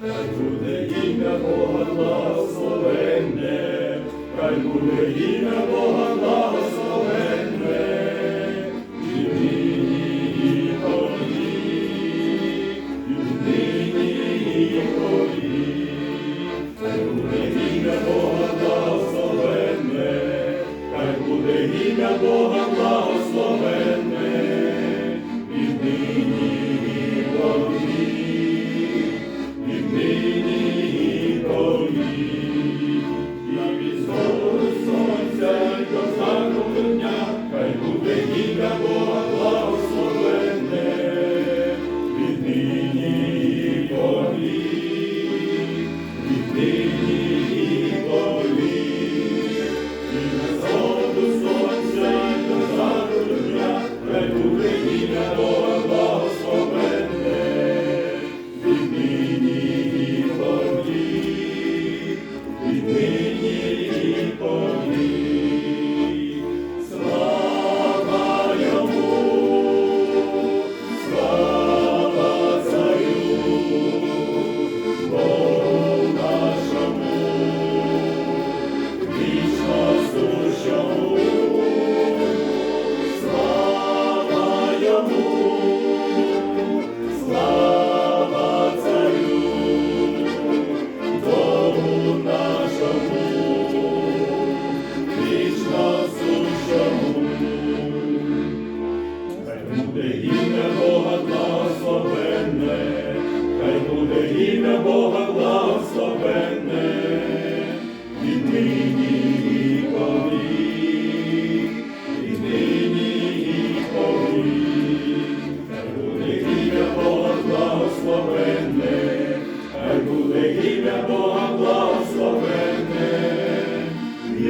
Хай буде ім'я Бога благословенне, хай буде ім'я Бога благословенне, і нині, і тоді, і нині, і тоді. Хай буде ім'я Бога благословенне, хай буде ім'я Бога благословенне.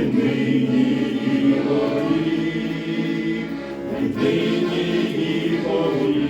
нині і повік, від нині і повік.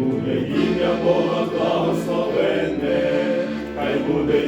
буде ім'я Бога благословенне, хай буде.